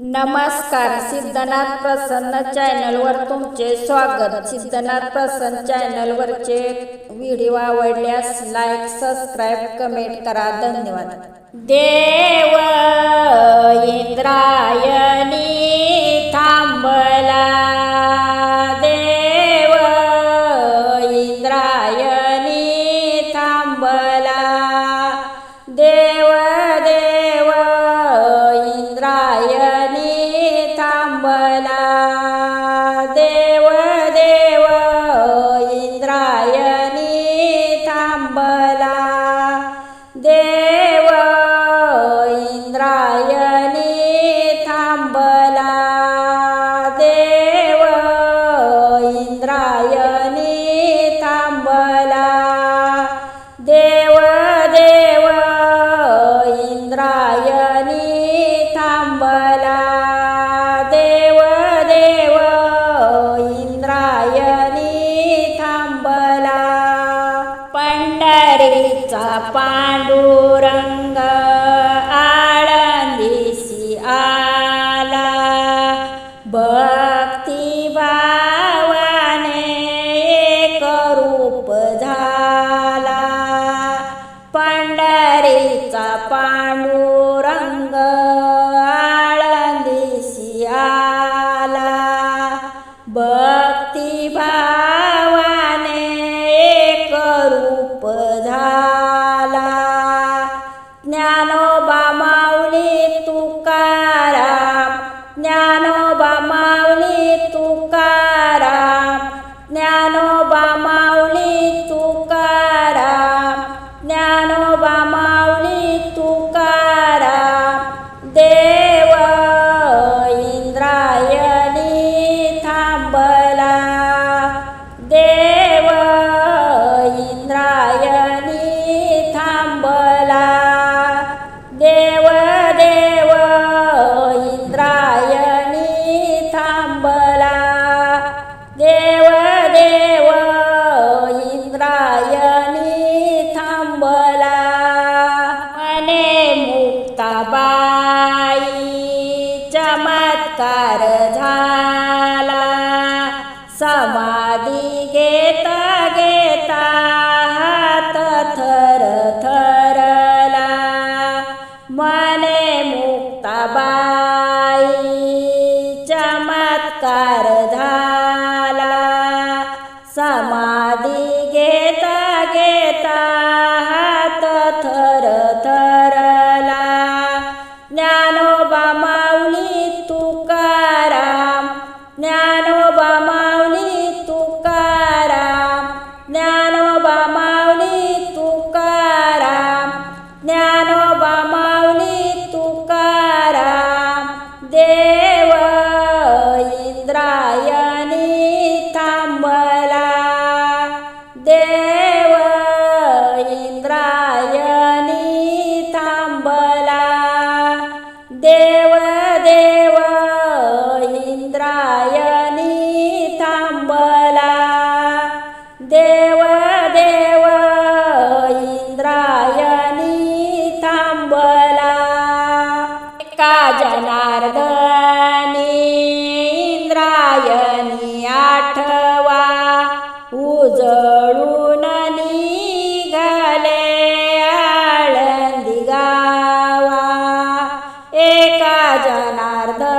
नमस्कार सिद्धनाथ प्रसन्न चॅनलवर तुमचे स्वागत. सिद्धनाथ प्रसन्न चॅनलवरचे व्हिडिओ आवडल्यास लाईक सबस्क्राईब कमेंट करा. धन्यवाद. देव इंद्रायणी थांबला. देव इंद्रायणी थांबला. देव देव इंद्रायणी इंद्रायणी थांबला. देव देव इंद्रायणी थांबला. पंढरीचा पांडुरंग पंढरीचा पांडुर देव देव इंद्रायणी थांबला. देव देव इंद्रा बाई चमत्कार झाला. समाधी घेता इंद्रायणी आठवा उजळून निघाले आळंदी गावा. एका जनार्दनी